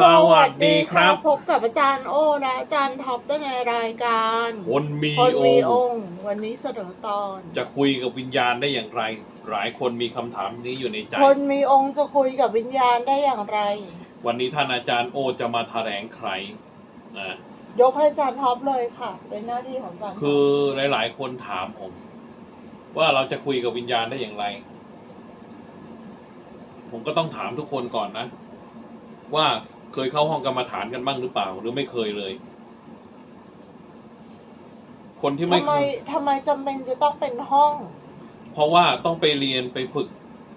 สวัสดีครับ พบกับอาจารย์โอ้และอาจารย์ท็อปได้ในรายการคนมีคนอมีงอค์งค์ วันนี้เสนอตอน จะคุยกับวิญญาณได้อย่างไร หลายคนมีคำถามนี้อยู่ในใจ คนมีองค์จะคุยกับวิญญาณได้อย่างไร วันนี้ท่านอาจารย์โอจะมาแถลงไขนะยกให้อาจารย์ท็อปเลยค่ะ เป็นหน้าที่ของอาจารย์ท็ปคือหลาย ๆ คนถามผม ว่าเราจะคุยกับวิญญาณได้อย่างไร ผมก็ต้องถามทุกคนก่อนนะ ว่า เคยเข้าห้องกรรมฐานกันบ้างหรือเปล่า หรือไม่เคยเลย คนที่ไม่ทำไมเคยทำไมจำเป็นจะต้องเป็นห้อง เพราะว่าต้องไปเรียนไปฝึก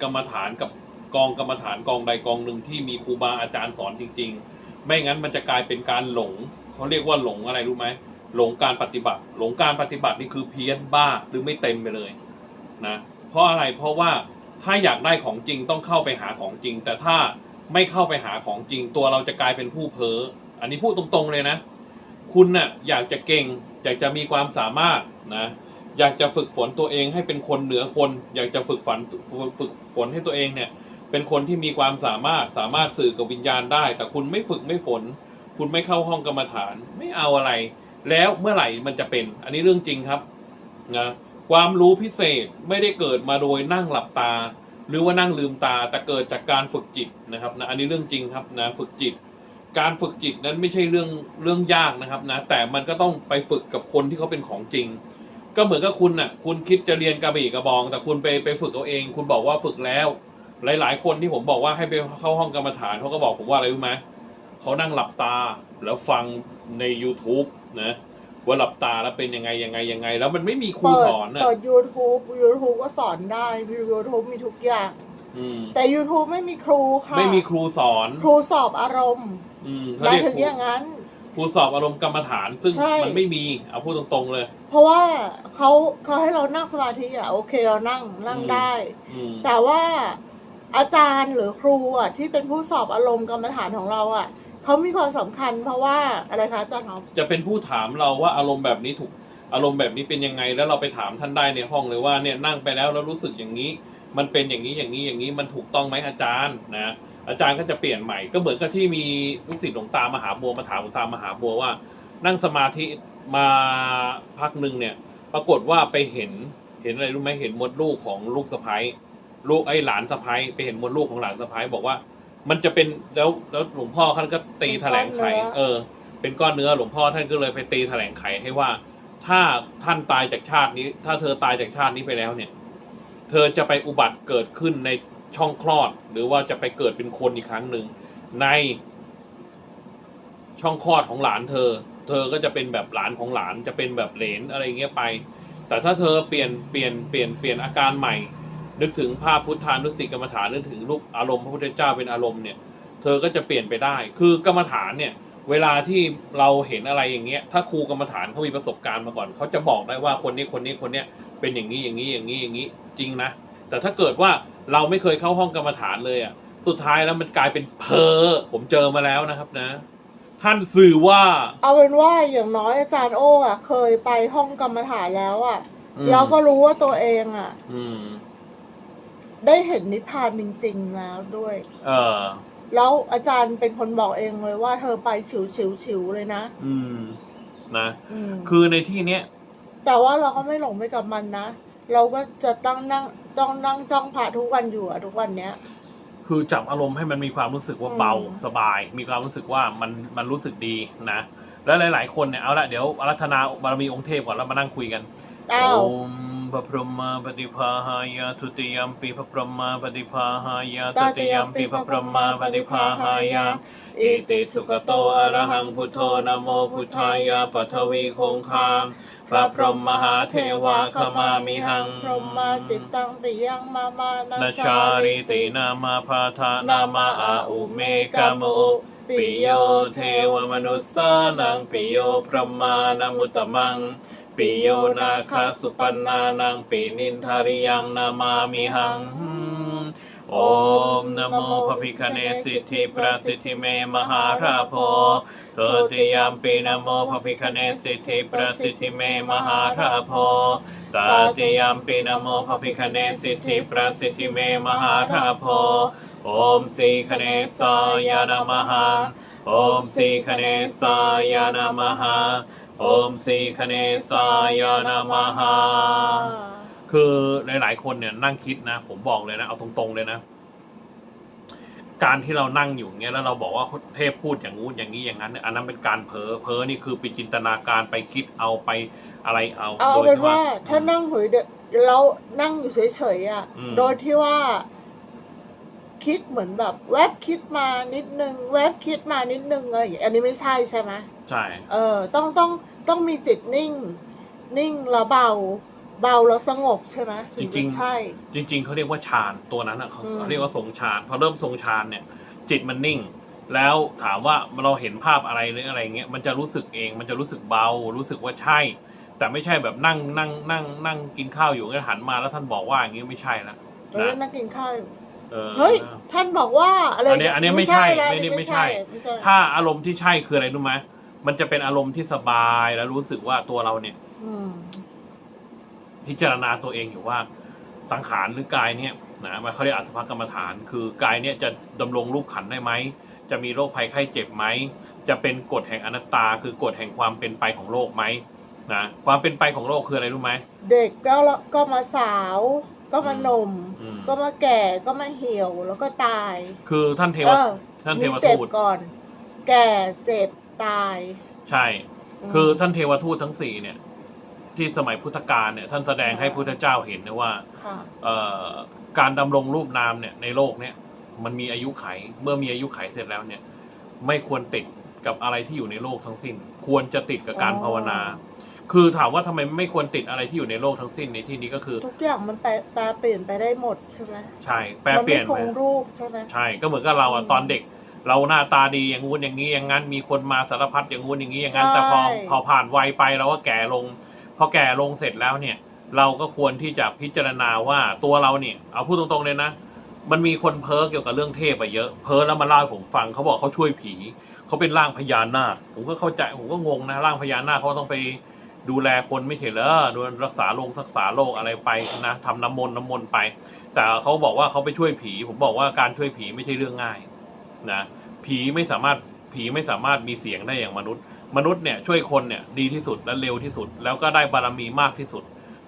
กรรมฐานกับกองกรรมฐานกองใดกองหนึ่งที่มีครูบาอาจารย์สอนจริง ๆ ไม่งั้นมันจะกลายเป็นการหลงเขาเรียกว่าหลงอะไรรู้ไหมหลงการปฏิบัติ หลงการปฏิบัตินี่คือเพี้ยนบ้าหรือไม่เต็มไปเลยนะเพราะอะไรเพราะว่าถ้าอยากได้ของจริงต้องเข้าไปหาของจริง แต่ถ้า ไม่เข้าไปหาของจริง ตัวเราจะกลายเป็นผู้เพ้ออันนี้พูดตรงๆเลยนะ คุณน่ะอยากจะเก่ง อยากจะมีความสามารถนะอยากจะฝึกฝนตัวเองให้เป็นคนเหนือคน อยากจะฝึกฝันฝึกฝนให้ตัวเองเนี่ยเป็นคนที่มีความสามารถสามารถสื่อกับวิญญาณได้ แต่คุณไม่ฝึกไม่ฝน คุณไม่เข้าห้องกรรมฐาน ไม่เอาอะไร แล้วเมื่อไหร่มันจะเป็น อันนี้เรื่องจริงครับนะความรู้พิเศษไม่ได้เกิดมาโดยนั่งหลับตา หรือว่านั่งลืมตาแต่เกิดจากการฝึกจิตนะครับนะอันนี้เรื่องจริงครับนะฝึกจิต การฝึกจิตนั้นไม่ใช่เรื่องเรื่องยากนะครับนะแต่มันก็ต้องไปฝึกกับคนที่เขาเป็นของจริง ก็เหมือนกับคุณน่ะคุณคิดจะเรียนกระบี่กระบอง แต่คุณไปไปฝึกเอาเอง คุณบอกว่าฝึกแล้ว หลาย ๆ คนที่ผมบอกว่าให้ไปเข้าห้องกรรมฐานเขาก็บอกผมว่าอะไรรู้ไหมเขานั่งหลับตาแล้วฟังใน YouTube นะ ว่าหลับตาแล้วเป็นยังไงยังไงยังไง แล้วมันไม่มีครูเปิดสอนน่ะเปิด YouTube YouTube ก็สอนได้ YouTube มีทุกอย่าง อืมแต่ YouTube ไม่มีครูค่ะไม่มีครูสอนครูสอบอารมณ์อืมหเขามายเรียกถึงครูอย่างนั้น ครูสอบอารมณ์กรรมฐาน ซึ่งใช่ มันไม่มีเอาพูดตรงๆเลย เพราะว่าเขาเขาให้เรานั่งสมาธิอะโอเคเรานั่งนั่งอืม ได้ อืมแต่ว่าอาจารย์หรือครูอะที่เป็นผู้สอบอารมณ์กรรมฐานของเราอะ เขามีความสำคัญเพราะว่าอะไรคะอาจารย์ครับจะเป็นผู้ถามเราว่าอารมณ์แบบนี้ถูกอารมณ์แบบนี้เป็นยังไง แล้วเราไปถามท่านได้ในห้องเลยว่าเนี่ยนั่งไปแล้วแล้วรู้สึกอย่างนี้ มันเป็นอย่างนี้อย่างนี้อย่างนี้มันถูกต้องไหมอาจารย์นะอาจารย์ก็จะเปลี่ยนใหม่ก็เหมือนกับที่มีลูกศิษย์หลวงตามหาบัวมาถามหลวงตามหาบัวว่า นั่งสมาธิมาพักหนึ่งเนี่ย ปรากฏว่าไปเห็นเห็นอะไรรู้ไหมเห็นมดลูกของลูกสะพ้ยลูกไอ้หลานสะพ้ยไปเห็นมดลูกของหลานสะพ้ยบอกว่า มันจะเป็นแล้วแล้วหลวงพ่อท่านก็ตีแถลงไข เออ เป็นก้อนเนื้อหลวงพ่อท่านก็เลยไปตีแถลงไขให้ว่า ถ้าท่านตายจากชาตินี้ ถ้าเธอตายจากชาตินี้ไปแล้วเนี่ย เธอจะไปอุบัติเกิดขึ้นในช่องคลอด หรือว่าจะไปเกิดเป็นคนอีกครั้งหนึ่งในช่องคลอดของหลานเธอ เธอก็จะเป็นแบบหลานของหลานจะเป็นแบบเหลนอะไรเงี้ยไป แต่ถ้าเธอเปลี่ยนเปลี่ยนเปลี่ยนเปลี่ยนอาการใหม่ นึกถึงภาพพุทธานุสติกรรมฐานนึกถึงรูปอารมณ์พระพุทธเจ้าเป็นอารมณ์เนี่ย เธอก็จะเปลี่ยนไปได้ คือกรรมฐานเนี่ย เวลาที่เราเห็นอะไรอย่างเงี้ย ถ้าครูกรรมฐานเขามีประสบการณ์มาก่อน เขาจะบอกได้ว่าคนนี้คนนี้คนเนี้ยเป็นอย่างนี้อย่างนี้อย่างนี้อย่างนี้จริงนะ แต่ถ้าเกิดว่าเราไม่เคยเข้าห้องกรรมฐานเลยอะ สุดท้ายแล้วมันกลายเป็นเพอผมเจอมาแล้วนะครับนะ ท่านสื่อว่าเอาเป็นว่าอย่างน้อยอาจารย์โอ้อะเคยไปห้องกรรมฐานแล้วอะอืมแล้วก็รู้ว่าตัวเองอะ อืม ได้เห็นนิพพานจริง ๆ แล้วด้วย เออ แล้วอาจารย์เป็นคนบอกเองเลยว่าเธอไปฉิวฉิวฉิวๆเลยนะอืม นะ อืม คือในที่เนี้ย แต่ว่าเราก็ไม่หลงไปกับมันนะ เราก็จะต้องนั่งต้องนั่งจ้องพระทุกวันอยู่อะทุกวันเนี้ย คือจับอารมณ์ให้มันมีความรู้สึกว่าอืมเบาสบาย มีความรู้สึกว่ามันมันรู้สึกดีนะ แล้วหลาย ๆ คนเนี่ยเอาละเดี๋ยวอารัธนาบารมีองค์เทพก่อนแล้วมานั่งคุยกันอ้าว โอม พระพรหมาปฏิภาหายาทุติยมปีพระพรหมาปฏิภาหายาตติยมปีพระพรหมาปฏิภาหายาอิติสุขโตอะระหังพุทโธนะโมพุทธายาปัทวีคงคามพระพรหมมหาเทวาขมามิหังพรหมาจิตตังปิยังมามานานาชาริตินามาพาทานามาอาอุเมกาโมปิโยเทวมนุสสานังปิโยพรหมานามุตตมัง ปิโยนาคาสุปันนานังปินินทาริยังนามามิหัง โอมนโมพระพิคเนสิทธิประสิทธิเมมหาราโพโตติยามปีนโมพระพิคเนสิทธิประสิทธิเมมหาราโพตาติยามปีนโมพระพิคเนสิทธิประสิทธิเมมหาราโพโอมสีคเนสายานามหังโอมสีคเนสายนามหา มสีคเนสายนามหาคือหลายๆคนเนี่ยนั่งคิดนะ ผมบอกเลยนะ เอาตรงๆเลยนะ การที่เรานั่งอยู่เงี้ยแล้วเราบอกว่าเทพพูดอย่างงู้นอย่างนี้อย่างนั้นเนี่ยอันนั้นเป็นการเพ้อเพ้อนี่คือไปจินตนาการไปคิดเอาไปอะไรเอาเอาโดยเป็นที่ว่าถ้านั่งหุยเดยวแล้วนั่งอยู่เฉยๆอะ อืม โดยที่ว่า คิดเหมือนแบบ แวบคิดมานิดนึง แวบคิดมานิดนึงอะไรอย่างเงี้ยอันนี้ไม่ใช่ใช่ไหม ใช่ เออต้องต้องต้องมีจิตนิ่ง นิ่งแล้วเบา เบาแล้วสงบใช่ไหมถึจะใช่ จริง ๆเขาเรียกว่าฌานตัวนั้นอะเขาอืม เขาเรียกว่าทรงฌานพอเริ่มทรงฌานเนี่ย จิตมันนิ่ง แล้วถามว่าเราเห็นภาพอะไรหรืออะไรเงี้ยมันจะรู้สึกเองมันจะรู้สึกเบา รู้สึกว่าใช่ แต่ไม่ใช่แบบนั่งนั่งนั่งนั่งกินข้าวอยู่ก็หันมาแล้วท่านบอกว่าอย่างงี้ไม่ใช่ละเฮ้ยนั่งกินข้าวอยู่เออ เฮ้ย ท่านบอกว่าอะไรอันเนี้ยอันเนี้ยไม่ใช่แล้วไม่ได้อันนี้ไม่ใช่ ไม่ใช่ ถ้าอารมณ์ที่ใช่คืออะไรรู้ไหม มันจะเป็นอารมณ์ที่สบายแล้วรู้สึกว่าตัวเราเนี่ย อืม พิจารณาตัวเองอยู่ว่าสังขารหรือกายเนี่ยนะมันเขาเรียกอสุภกรรมฐาน คือกายเนี่ยจะดำรงรูปขันธ์ได้ไหมจะมีโรคภัยไข้เจ็บไหมจะเป็นกฎแห่งอนัตตา คือกฎแห่งความเป็นไปของโลกไหมนะความเป็นไปของโลกคืออะไรรู้ไหม เด็กก็ก็มาสาว ก็มาหนมอืม ก็มาแก่ก็มาเหี่ยวแล้วก็ตายคือท่านเทวเออท่านเทมีวเจ็บทูตก่อน แก่เจ็บ ตายใช่มคือท่านเทวทูตทั้งสี่เนี่ย ที่สมัยพุทธกาลเนี่ย ท่านแสดงให้พุทธเจ้าเห็นนะว่าค่ะเอ่อการดำรงรูปนามเนี่ยในโลกเนี่ย มันมีอายุไข เมื่อมีอายุไขเสร็จแล้วเนี่ย ไม่ควรติดกับอะไรที่อยู่ในโลกทั้งสิ้น ควรจะติดกับการภาวนา คือถามว่าทำไมไม่ควรติดอะไรที่อยู่ในโลกทั้งสิ้นในที่นี้ก็คือ ทุกอย่างมันแปลแปลเปลี่ยนไปได้หมดใช่ไหมใช่แปลมัเปลี่ยนไม่คไป งรูปใช่ไหม ใช่ ก็เหมือนกับเราอะอืมตอนเด็ก เราหน้าตาดีอย่างงู้นอย่างนี้อย่างนั้น มีคนมาสารพัดอย่างงู้นอย่างนี้อย่างนั้นใช่แต่พอพอผ่านวัยไปเราก็แก่ลง พอแก่ลงเสร็จแล้วเนี่ย เราก็ควรที่จะพิจารณาว่าตัวเราเนี่ย เอาพูดตรงๆเลยนะ มันมีคนเพ้อเกี่ยวกับเรื่องเทพไปเยอะ เพ้อแล้วมาเล่าให้ผมฟังเขาบอกเขาช่วยผี เขาเป็นร่างพญานาคผมก็เข้าใจผมก็งงนะร่างพญานาคเขาต้องไปดูแลคนไม่ใช่เหรอดูรักษาโรครักษาโรคอะไรไปนะทำน้ำมนต์น้ำมนต์ไป แต่เขาบอกว่าเขาไปช่วยผี ผมบอกว่าการช่วยผีไม่ใช่เรื่องง่าย นะผีไม่สามารถผีไม่สามารถมีเสียงได้อย่างมนุษย์ มนุษย์เนี่ยช่วยคนเนี่ยดีที่สุดและเร็วที่สุด แล้วก็ได้บารมีมากที่สุด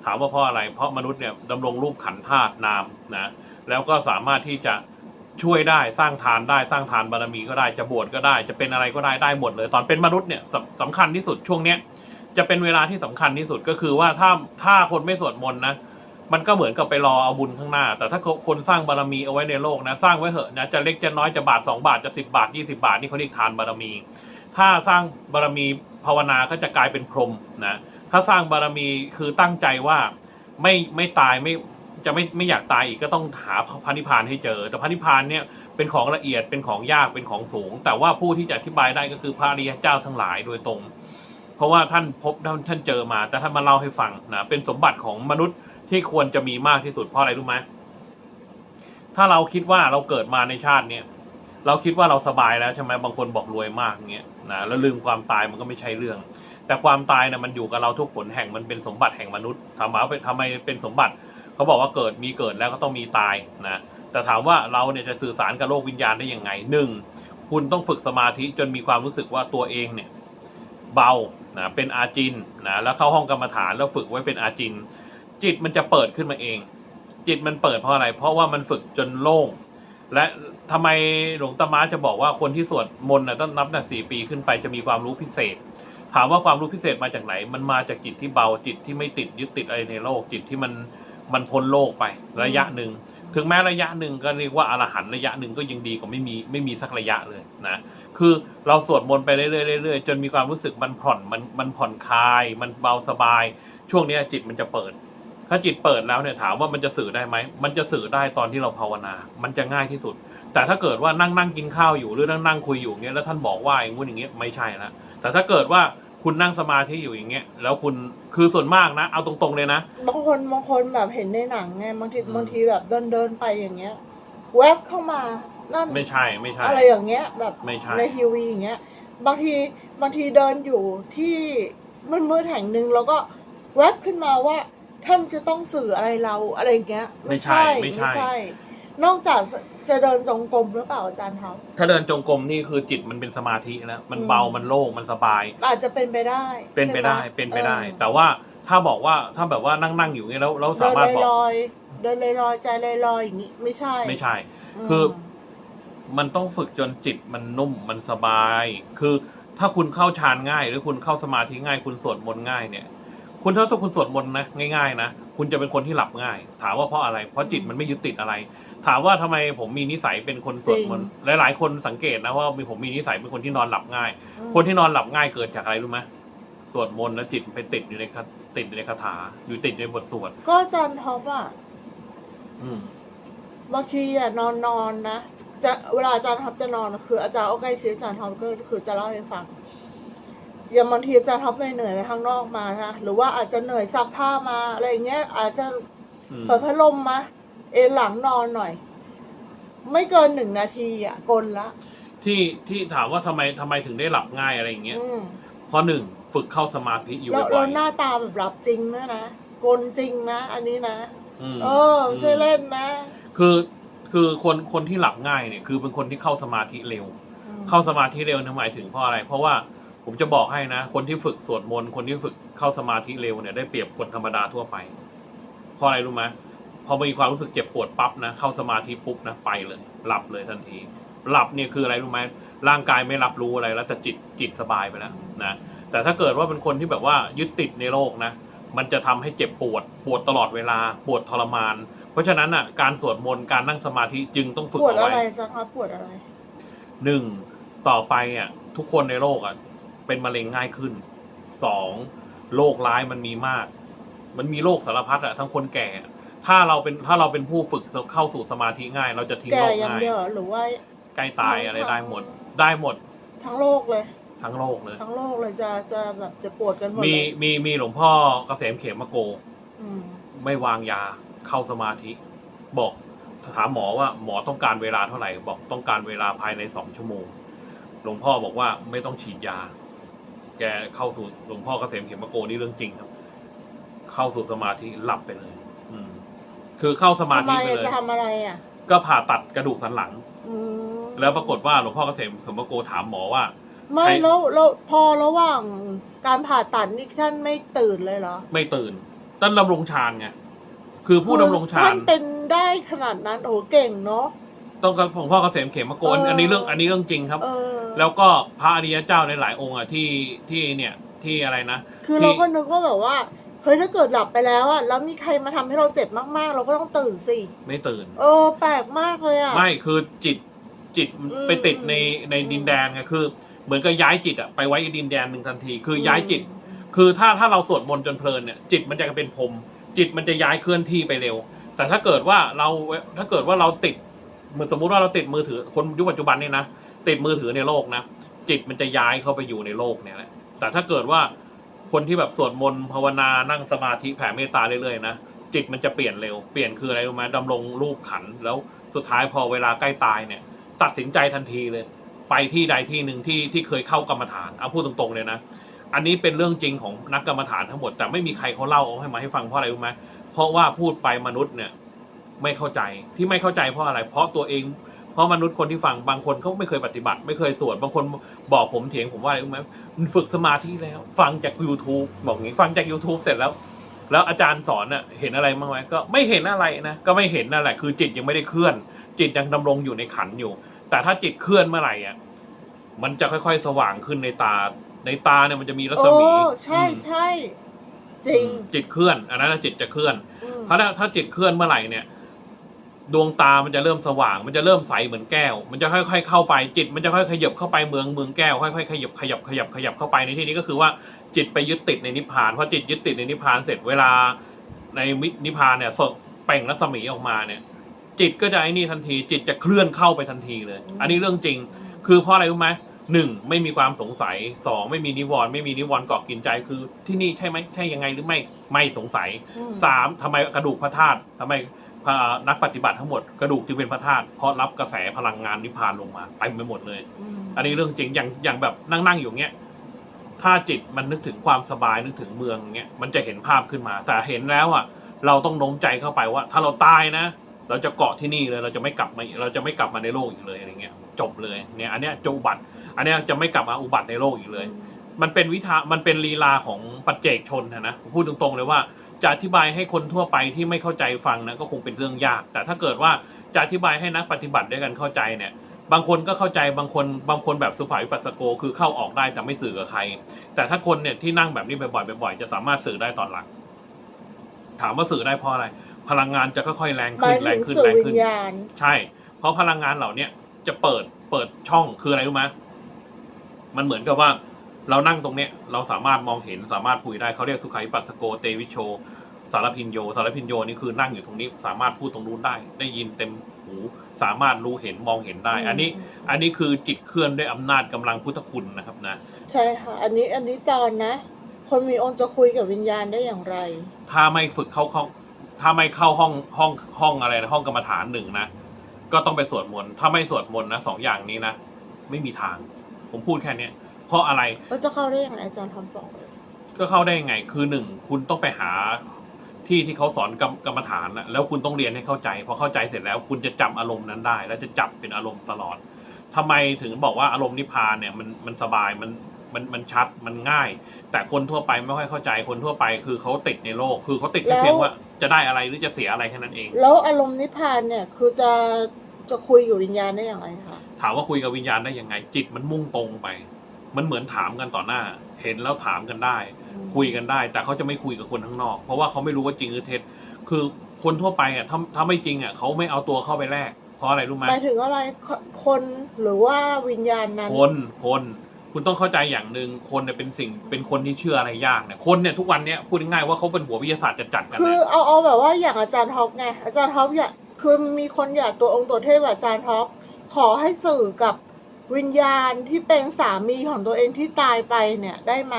ถามว่าเพราะอะไร เพราะมนุษย์เนี่ยดำรงรูปขันธาตุนามนะแล้วก็สามารถที่จะช่วยได้สร้างทานได้สร้างทานบารมีก็ได้จะบวชก็ได้ จะเป็นอะไรก็ได้ได้หมดเลย ตอนเป็นมนุษย์เนี่ยสำสำคัญที่สุดช่วงเนี้ยจะเป็นเวลาที่สำคัญที่สุดก็คือว่าถ้าถ้าคนไม่สวดมนต์นะ มันก็เหมือนกับไปรอเอาบุญข้างหน้า แต่ถ้าคนสร้างบารมีเอาไว้ในโลกนะ สร้างไว้เหอะนะจะเล็กจะน้อยจะบาทสองบาทจะสิบบาทยี่สิบาทนี่เขาเรียกทานบารมี ถ้าสร้างบารมีภาวนาก็จะกลายเป็นพรหมนะถ้าสร้างบารมีคือตั้งใจว่าไม่ไม่ตายไม่จะไม่ไม่อยากตายอีกก็ต้องหาพระนิพพานให้เจอ แต่พระนิพพานเนี่ยเป็นของละเอียดเป็นของยากเป็นของสูง แต่ว่าผู้ที่จะอธิบายได้ก็คือพระอริยเจ้าทั้งหลายโดยตรง เพราะว่าท่านพบท่านท่านเจอมา แต่ท่านมาเล่าให้ฟังนะเป็นสมบัติของมนุษย์ ที่ควรจะมีมากที่สุดเพราะอะไรรู้ไหมถ้าเราคิดว่าเราเกิดมาในชาติเนี่ยเราคิดว่าเราสบายแล้วใช่ไหมบางคนบอกรวยมากเงี้ยนะแล้วลืมความตายมันก็ไม่ใช่เรื่อง แต่ความตายนะมันอยู่กับเราทุกขนแห่งมันเป็นสมบัติแห่งมนุษย์ถามว่าทำไมเป็นสมบัติเขาบอกว่าเกิดมีเกิดแล้วก็ต้องมีตายนะแต่ถามว่าเราเนี่ยจะสื่อสารกับโลกวิญญาณได้ยังไงหนึ่งคุณต้องฝึกสมาธิจนมีความรู้สึกว่าตัวเองเนี่ยเบานะเป็นอาจินนะแล้วเข้าห้องกรรมฐานแล้วฝึกไว้เป็นอาจิน จิตมันจะเปิดขึ้นมาเอง จิตมันเปิดเพราะอะไร เพราะว่ามันฝึกจนโล่ง และทำไมหลวงตามาจะบอกว่าคนที่สวดมนต์ต้องนับแต่สี่ปีขึ้นไปจะมีความรู้พิเศษ ถามว่าความรู้พิเศษมาจากไหน มันมาจากจิตที่เบาจิตที่ไม่ติดยึดติดอะไรในโลกจิตที่มันมันพ้นโลกไประยะหนึ่งถึงแม้ระยะหนึ่งก็เรียกว่าอรหันต์ระยะหนึ่งก็ยังดีกว่าไม่มีไม่มีสักระยะเลยนะคือเราสวดมนต์ไปเรื่อยๆเรื่อยๆจนมีความรู้สึกมันผ่อนมันมันผ่อนคลาย มันเบาสบาย ช่วงนี้จิตมันจะเปิด ถ้าจิตเปิดแล้วเนี่ยถามว่ามันจะสื่อได้ไหม มันจะสื่อได้ตอนที่เราภาวนา มันจะง่ายที่สุด แต่ถ้าเกิดว่านั่งนั่งกินข้าวอยู่หรือนั่งนั่งคุยอยู่เงี้ยแล้วท่านบอกว่าอย่างงู้นอย่างเงี้ยไม่ใช่นะแต่ถ้าเกิดว่าคุณนั่งสมาธิอยู่อย่างเงี้ยแล้วคุณคือส่วนมากนะ เอาตรงๆเลยนะ บางคนบางคนแบบเห็นในหนังไงบางทีอืม บางทีแบบเดินเดินไปอย่างเงี้ย แวบเข้ามานั่นไม่ใช่ไม่ใช่ อะไรอย่างเงี้ยแบบไม่ใช่ ในทีวีอย่างเงี้ย บางทีบางทีเดินอยู่ที่มืดๆแห่งหนึ่งแล้วก็แวบขึ้นมาว่า ท่านจะต้องสื่ออะไรเราอะไรอย่างเงี้ยไม่ใช่ไม่ใช่ นอกจากจะเดินจงกรมหรือเปล่าอาจารย์ครับถ้าเดินจงกรมนี่คือจิตมันเป็นสมาธิแล้วมันอืมเบามันโล่งมันสบาย อาจจะเป็นไปได้ เป็นไปได้ใช่หมเป็นไปได้ออแต่ว่าถ้าบอกว่าถ้าแบบว่านั่งนั่งๆอยู่เนี่ยแล้วเราสามารถบอกเดินลอยๆเดินลอยลอยๆใจลอยลอยๆอย่างนี้ไม่ใช่ ไม่ใช่มคือมันต้องฝึกจนจิตมันนุ่มมันสบาย คือถ้าคุณเข้าฌานง่าย หรือคุณเข้าสมาธิง่าย คุณสวดมนต์ง่ายเนี่ย คุณถ้าคุณสวดมนต์นะง่ายๆนะคุณจะเป็นคนที่หลับง่าย ถามว่าเพราะอะไร เพราะจิตมันไม่ยึดติดอะไร ถามว่าทำไมผมมีนิสัยเป็นคนสวดมนต์หลายๆ คนสังเกตนะว่ามีผมมีนิสัยเป็นคนที่นอนหลับง่ายอืมคนที่นอนหลับง่ายเกิดจากอะไรรู้ไหมสวดมนต์แล้วจิตไปติดอยู่ในคาติดอยู่ในคาถา อยู่ติดอยู่ในบทสวด ก็อาจารย์ท็อปอะอืมบางทีอะนอนนอนนะจะเวลาอาจารย์ท็อปจะนอนคืออาจารย์เอาใกล้ชิดอาจารย์ท็อปก็คือจะเล่าให้ฟัง อย่างบางทีอาจารย์ท็อปเหนื่อยๆไปข้างนอกมานะหรือว่าอาจจะเหนื่อยซักผ้ามาอะไรอย่างเงี้ย อาจจะอืมเปิดพัดลมมา เอนหลังนอนหน่อย ไม่เกินหนึ่งนาทีอะกลละ ที่ที่ถามว่าทำไมทำไมถึงได้หลับง่ายอะไรอย่างเงี้ยอืมเพราะหนึ่งฝึกเข้าสมาธิอยู่แล้วบ่แล้อวยหน้าตาแบบหลับจริงนะนะกลจริงนะอันนี้นะๆอืม เออไม่ใช่เล่นนะคือคือคนคนที่หลับง่ายเนี่ยคือเป็นคนที่เข้าสมาธิเร็ว อืมเข้าสมาธิเร็วเนี่ยหมายถึงเพราะอะไร เพราะว่า ผมจะบอกให้นะ คนที่ฝึกสวดมนต์คนที่ฝึกเข้าสมาธิเร็วเนี่ยได้เปรียบคนธรรมดาทั่วไปเพราะอะไรรู้ไหมพอมีความรู้สึกเจ็บปวดปั๊บนะเข้าสมาธิปุ๊บนะไปเลย หลับเลยทันที หลับเนี่ยคืออะไรรู้ไหมร่างกายไม่รับรู้อะไรแล้วแต่จิตจิตสบายไปแล้วนะแต่ถ้าเกิดว่าเป็นคนที่แบบว่ายึดติดในโลกนะมันจะทำให้เจ็บปวด ปวดตลอดเวลาปวดทรมาน เพราะฉะนั้นอะการสวดมนต์การนั่งสมาธิจึงต้องฝึกปวดเอาอะไรไว้จ๊ะครับปวดอะไรหนึ่งต่อไปอะทุกคนในโลกอะ เป็นมะเร็งง่ายขึ้นสองโรคร้ายมันมีมาก มันมีโรคสารพัดอะทั้งคนแก่ ถ้าเราเป็นถ้าเราเป็นผู้ฝึกเข้าสู่สมาธิง่าย เราจะทิ้งแก่โรคอย่างง่ายเดียวเหรอหรือว่า ใกล้ตายอะไรได้หมด ได้หมดทั้งโลกเลย ทั้งโลกเลย ทั้งโลกเลยจะจะแบบจะปวดกันหมดมีเลยมีมีหลวงพ่อเกษมเขมโก อืมไม่วางยาเข้าสมาธิ บอกถามหมอว่าหมอต้องการเวลาเท่าไหร่ บอกต้องการเวลาภายในสองชั่วโมง หลวงพ่อบอกว่าไม่ต้องฉีดยา แกเข้าสู่หลวงพ่อเกษมเขมโกนี่เรื่องจริงครับ เข้าสู่สมาธิหลับไปเลย อืม คือเข้าสมาทำไมธิไปอะเลยจะทำอะไรอะ ก็ผ่าตัดกระดูกสันหลัง อืมแล้วปรากฏว่าหลวงพ่อเกษมเขมโกถามหมอว่า ไม่ใครแล้วแล้วพอระหว่างการผ่าตัดนี่ท่านไม่ตื่นเลยเหรอไม่ตื่นท่านดำรงฌานไงคือผู้ดำรงฌาท่านน เป็นได้ขนาดนั้นโอ้เก่งเนาะ ต้องกับหลวงพ่อเกษมเขมโกเอออั อันนี้เรื่องอันนี้เรื่องจริงครับ เออแล้วก็พระอริยเจ้าในหลายองค์อะที่ที่เนี่ยที่อะไรนะ คือที่เราก็นึกว่าแบบว่าเฮ้ยถ้าเกิดหลับไปแล้วอะแล้วมีใครมาทำให้เราเจ็บมากๆ เราก็ต้องตื่นสิไม่ตื่น เออแปลกมากเลยอะไม่คือจิตจิตอืมไปติดในในดินแดนไงคือ เหมือนกับย้ายจิตอะไปไว้ในดินแดนหนึ่งทันที คือย้ายจิต คือถ้าถ้าเราสวดมนต์จนเพลินเนี่ยจิตมันจะเป็นพรมจิตมันจะย้ายเคลื่อนที่ไปเร็ว แต่ถ้าเกิดว่าเราถ้าเกิดว่าเราติด เหมือนสมมุติว่าเราติดมือถือคนยุคปัจจุบันเนี่ยนะติดมือถือในโลกนะจิตมันจะย้ายเข้าไปอยู่ในโลกเนี่ยแหละแต่ถ้าเกิดว่าคนที่แบบสวดมนต์ภาวนานั่งสมาธิแผ่เมตตาเรื่อยๆนะจิตมันจะเปลี่ยนเร็วเปลี่ยนคืออะไรรู้ไหมดำรงรูปขัน แล้วสุดท้ายพอเวลาใกล้ตายเนี่ย ตัดสินใจทันทีเลย ไปที่ใดที่หนึ่งที่ที่เคยเข้ากรรมฐานเอาพูดตรงๆเลยนะอันนี้เป็นเรื่องจริงของนักกรรมฐานทั้งหมดแต่ไม่มีใครเขาเล่าเอาให้มาให้ฟังเพราะอะไรรู้ไหมเพราะว่าพูดไปมนุษย์เนี่ย ไม่เข้าใจที่ไม่เข้าใจเพราะอะไร เพราะตัวเอง เพราะมนุษย์คนที่ฟังบางคนเขาไม่เคยปฏิบัติ ไม่เคยสวดบางคนบอกผมเถียงผมว่าอะไรรู้ไหมมันฝึกสมาธิแล้ว ฟังจาก YouTube บอกอย่างนี้ฟังจาก YouTube เสร็จแล้ว แล้วอาจารย์สอนน่ะเห็นอะไรบ้างไหมก็ไม่เห็นอะไรนะก็ไม่เห็นนั่นแหละคือจิตยังไม่ได้เคลื่อน จิตยังดำรงอยู่ในขันอยู่ แต่ถ้าจิตเคลื่อนเมื่อไหร่อะมันจะค่อยๆ สว่างขึ้นในตาในตาเนี่ยมันจะมีรัศโอ้มีใช่อืมใช่จริงอืมจิตเคลื่อน อันนั้นนะจิตจะเคลื่อนอืมเพราะถ้าถ้าจิตเคลื่อนเมื่อไหร่เนี่ย ดวงตามันจะเริ่มสว่าง มันจะเริ่มใสเหมือนแก้ว มันจะค่อยๆเข้าไปจิต มันจะค่อยๆขยับเข้าไปเมืองเมืองแก้วค่อยๆขยับขยับขยับขยับเข้าไปในที่นี้ก็คือว่าจิตไปยึดติดในนิพพานพอจิตยึดติดในนิพพานเสร็จเวลาในมินิพพานเนี่ยสดเปล่งรัศมีออกมาเนี่ย จิตก็จะไอ้นี่ทันทีจิตจะเคลื่อนเข้าไปทันทีเลย อันนี้เรื่องจริง คือเพราะอะไรรู้ไหมหนึ่งไม่มีความสงสัยสองไม่มีนิวรณ์ไม่มีนิวรณ์เกาะกินใจคือที่นี่ใช่ไหมใช่ยังไงหรือไม่ไม่สงสัยสามทำไมกระดูกพระธาตุทำไม นักปฏิบัติทั้งหมดกระดูกจึงเป็นพระธาตุเพราะรับกระแสพลังงานนิพพานลงมาเต็มไปหมดเลยอืมอันนี้เรื่องจริงอย่างอย่างแบบนั่งนั่งอยู่เงี้ยถ้าจิตมันนึกถึงความสบายนึกถึงเมืองเงี้ยมันจะเห็นภาพขึ้นมา แต่เห็นแล้วอะเราต้องโน้มใจเข้าไปว่า ถ้าเราตายนะ เราจะเกาะที่นี่เลยเราจะไม่กลับมาเราจะไม่กลับมาในโลกอีกเลยอะไรเงี้ยจบเลยเนี่ยอันเนี้ยจะอุบัติ อันเนี้ยจะไม่กลับมาอุบัติในโลกอีกเลย มันเป็นวิธามันเป็นลีลาของปัจเจกชนนะนะผมพูดตรงๆเลยว่า จะอธิบายให้คนทั่วไปที่ไม่เข้าใจฟังนะก็คงเป็นเรื่องยาก แต่ถ้าเกิดว่าจะอธิบายให้นักปฏิบัติด้วยกันเข้าใจเนี่ย บางคนก็เข้าใจบางคนบางคนแบบสุภาวิปัสสโก คือเข้าออกได้แต่ไม่สื่อกับใคร แต่ถ้าคนเนี่ยที่นั่งแบบนี้บ่อยๆบ่อยๆจะสามารถสื่อได้ตอนหลัง ถามว่าสื่อได้เพราะอะไร พลังงานจะค่อยๆแรงหมาขึ้ยนแรถึงงขึ้นสื่อแรงวิขึ้ญนญาณใช่ เพราะพลังงานเหล่าเนี้ยจะเปิดเปิดช่องคืออะไรรู้ไหมมันเหมือนกับว่า เรานั่งตรงเนี้ยเราสามารถมองเห็นสามารถคุยได้เขาเรียกสุขัยปัสสโกเตวิโช สารพินโย สารพินโยนี่คือนั่งอยู่ตรงนี้ สามารถพูดตรงนู้นได้ ได้ยินเต็มหูสามารถรู้เห็นมองเห็นได้ อันนี้อันนี้คือจิตเคลื่อนด้วยอำนาจกำลังพุทธคุณนะครับนะ ใช่ค่ะ อันนี้อันนี้ตอนนะ คนมีองค์จะคุยกับวิญญาณได้อย่างไร ถ้าไม่ฝึกเข้าห้องถ้าไม่เข้าห้องห้องห้องอะไรนะห้องกรรมฐานหนึ่งนะ ก็ต้องไปสวดมนต์ถ้าไม่สวดมนต์นะสองอย่างนี้นะ ไม่มีทาง ผมพูดแค่เนี้ย เพราะอะไรก็จะเข้าได้อย่างไรอาจารย์ทอมบอกเลยก็เข้าได้ยังไง คือหนึ่งคุณต้องไปหาที่ที่เขาสอนกรรมกรรมฐานนะแล้วคุณต้องเรียนให้เข้าใจพอเข้าใจเสร็จแล้ว คุณจะจำอารมณ์นั้นได้ แล้วจะจับเป็นอารมณ์ตลอดทำไมถึงบอกว่าอารมณ์นิพพานเนี่ยมันมันสบายมันมันมันชัดมันง่าย แต่คนทั่วไปไม่ค่อยเข้าใจคนทั่วไป คือเขาติดในโลก คือเขาติดแค่เพียงว่าจะได้อะไรหรือจะเสียอะไรแค่นั้นเอง แล้วอารมณ์นิพพานเนี่ยคือจะจะคุยกับวิญญาณได้อย่างไรคะถามว่าคุยกับวิญญาณได้ยังไง จิตมันมุ่งตรงไป มันเหมือนถามกันต่อหน้า เห็นแล้วถามกันได้ คุยกันได้ แต่เขาจะไม่คุยกับคนข้างนอก เพราะว่าเขาไม่รู้ว่าจริงหรือเท็จ คือคนทั่วไปอะถ้าถ้าไม่จริงอะเขาไม่เอาตัวเข้าไปแลกเพราะอะไรรู้ไหมหมายถึงอะไรคคนหรือว่าวิญญาณนั้นคนคนคุณต้องเข้าใจอย่างหนึ่งคนเนี่ยเป็นสิ่งเป็นคนที่เชื่ออะไรยากเนี่ยคนเนี่ยทุกวันเนี่ยพูดง่ายๆว่าเขาเป็นหัววิทยาศาสตร์จัดๆกันคือนะเอาเอาแบบว่าอย่างอาจารย์ท็อปไงอาจารย์ท็อปอยากคือมีคนอยากตัวองค์ตัวเทพแบบอาจารย์ท็อปขอให้สื่อกับ วิญญาณที่เป็นสามีของตัวเองที่ตายไปเนี่ยได้ไหม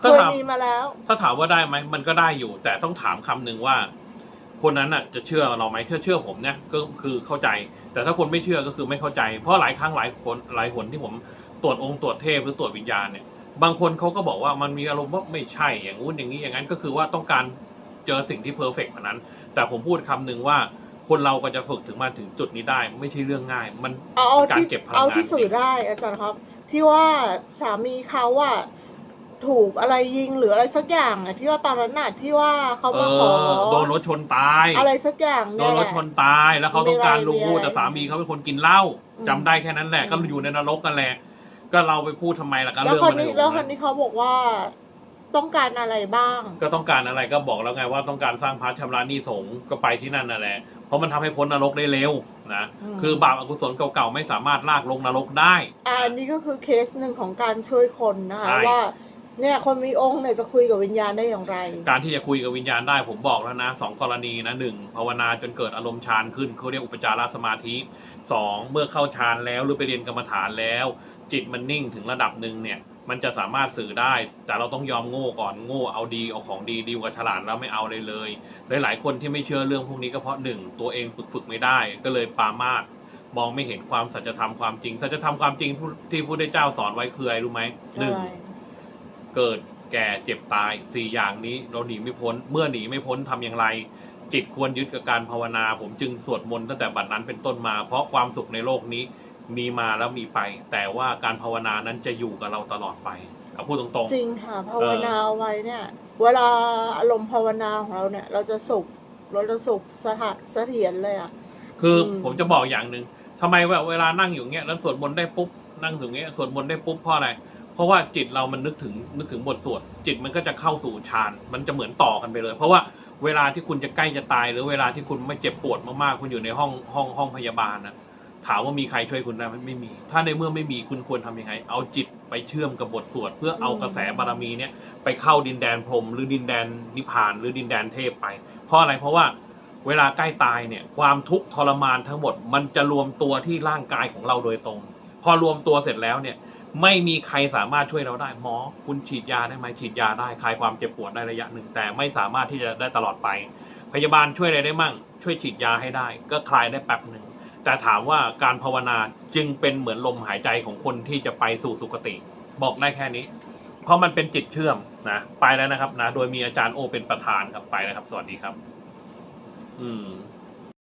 เคถ้ายถามมีมาแล้ว ถ้าถามว่าได้ไหมมันก็ได้อยู่ แต่ต้องถามคำหนึ่งว่า คนนั้นอะจะเชื่อเราไหมเชื่อเชื่อผมเนี่ยก็คือเข้าใจ แต่ถ้าคนไม่เชื่อก็คือไม่เข้าใจ เพราะหลายครั้งหลายคนหลายหนที่ผมตรวจองค์ตรวจเทพหรือตรวจวิญญาณเนี่ยบางคนเขาก็บอกว่ามันมีอารมณ์ว่าไม่ใช่อย่างงู้นอย่างนี้อย่างนั้นก็คือว่าต้องการเจอสิ่งที่เพอร์เฟกต์กว่านั้น แต่ผมพูดคำหนึ่งว่า คนเราก็จะฝึกถึงมาถึงจุดนี้ได้ ไม่ใช่เรื่องง่าย มันเอาเอาการที่เก็บพลังงานเอาที่สื่อได้อาจารย์ครับ ที่ว่าสามีเขาว่าถูกอะไรยิงหรืออะไรสักอย่างอะที่ว่าตอนนั้นน่ะที่ว่าเขาเอมาขออโดนรถชนตาย อะไรสักอย่างโดเนี่ยนแหรละถชนตายแล้วเขาต้องการมีรู้อะไรแต่สามีเขาเป็นคนกินเหล้าอืม จำได้แค่นั้นแหละ ก็อยู่ในนรกกันแหละ ก็เราไปพูดทำไมล่ะก็แล้วเรื่องคนมันนี้อยู่แล้วคนะนนี้เขาบอกว่า ต้องการอะไรบ้าง ก็ต้องการอะไรก็บอกแล้วไงว่าต้องการสร้างพระชำระหนี้สงฆ์ก็ไปที่นั่นนั่นแหละ เพราะมันทำให้พ้นนรกได้เร็วนะอืม คือบาปอกุศลเก่าๆไม่สามารถลากลงนรกได้อะอันนี้ก็คือเคสหนึ่งของการช่วยคนนะคะใช่ ว่าเนี่ยคนมีองค์เนี่ยจะคุยกับวิญญาณได้อย่างไร การที่จะคุยกับวิญญาณได้ผมบอกแล้วนะสองกรณีนะหนึ่งภาวนาจนเกิดอารมณ์ฌานขึ้นเขาเรียกอุปจารสมาธิสองเมื่อเข้าฌานแล้วหรือไปเรียนกรรมฐานแล้ว จิตมันนิ่งถึงระดับหนึ่งเนี่ย มันจะสามารถสื่อได้ แต่เราต้องยอมโง่ก่อนโง่เอาดีเอาของดีดีกว่าฉลาดแล้วไม่เอาเลยเลย หลาย ๆ คนที่ไม่เชื่อเรื่องพวกนี้ก็เพราะหนึ่งตัวเองฝึกฝึกไม่ได้ ก็เลยปรามาสมองไม่เห็นความสัจธรรมความจริงสัจธรรมความจริงที่พระพุทธเจ้าสอนไว้คืออะไรรู้ไหมหนึ่งอะไรเกิดแก่เจ็บตายสี่อย่างนี้เราหนีไม่พ้น เมื่อหนีไม่พ้นทำอย่างไร จิตควรยึดกับการภาวนา ผมจึงสวดมนต์ตั้งแต่บัดนั้นเป็นต้นมา เพราะความสุขในโลกนี้ มีมาแล้วมีไป แต่ว่าการภาวนานั้นจะอยู่กับเราตลอดไปเอาพูดตรงจริงค่ะภาวนาเอาไว้เนี่ย เวลาอารมณ์ภาวนาของเราเนี่ย เราจะสุขเราจะสุขสถานเสถียรเลยอะๆคืออม ผมจะบอกอย่างหนึ่งทำไมว่าเวลานั่งอยู่เงี้ยแล้วสวดมนต์ได้ปุ๊บนั่งอยู่เงี้ยสวดมนต์ได้ปุ๊บเพราะอะไร เพราะว่าจิตเรามันนึกถึงนึกถึงบทสวดจิตมันก็จะเข้าสู่ฌานมันจะเหมือนต่อกันไปเลย เพราะว่าเวลาที่คุณจะใกล้จะตาย หรือเวลาที่คุณไม่เจ็บปวดมากๆ คุณอยู่ในห้องห้องห้องพยาบาลนะ ถามว่ามีใครช่วยคุณได้ไหมไม่มี ถ้าในเมื่อไม่มีคุณควรทำยังไง เอาจิตไปเชื่อมกับบทสวด เพื่อเอากระแสบารมีเนี่ยไปเข้าดินแดนพรหมหรือดินแดนนิพพาน หรือดินแดนเทพไป เพราะอะไรเพราะว่าเวลาใกล้ตายเนี่ยความทุกข์ทรมานทั้งหมด มันจะรวมตัวที่ร่างกายของเราโดยตรง พอรวมตัวเสร็จแล้วเนี่ยไม่มีใครสามารถช่วยเราได้หมอ คุณฉีดยาได้ไหมฉีดยาได้คลายความเจ็บปวดได้ระยะหนึ่ง แต่ไม่สามารถที่จะได้ตลอดไป พยาบาลช่วยอะไรได้มั่ง ช่วยฉีดยาให้ได้ ก็คลายได้แป๊บหนึ่ง แต่ถามว่าการภาวนาจึงเป็นเหมือนลมหายใจของคนที่จะไปสู่สุคติ บอกได้แค่นี้ เพราะมันเป็นจิตเชื่อมนะไปแล้วนะครับนะโดยมีอาจารย์โอเป็นประธานครับไปแล้วครับ สวัสดีครับ อืม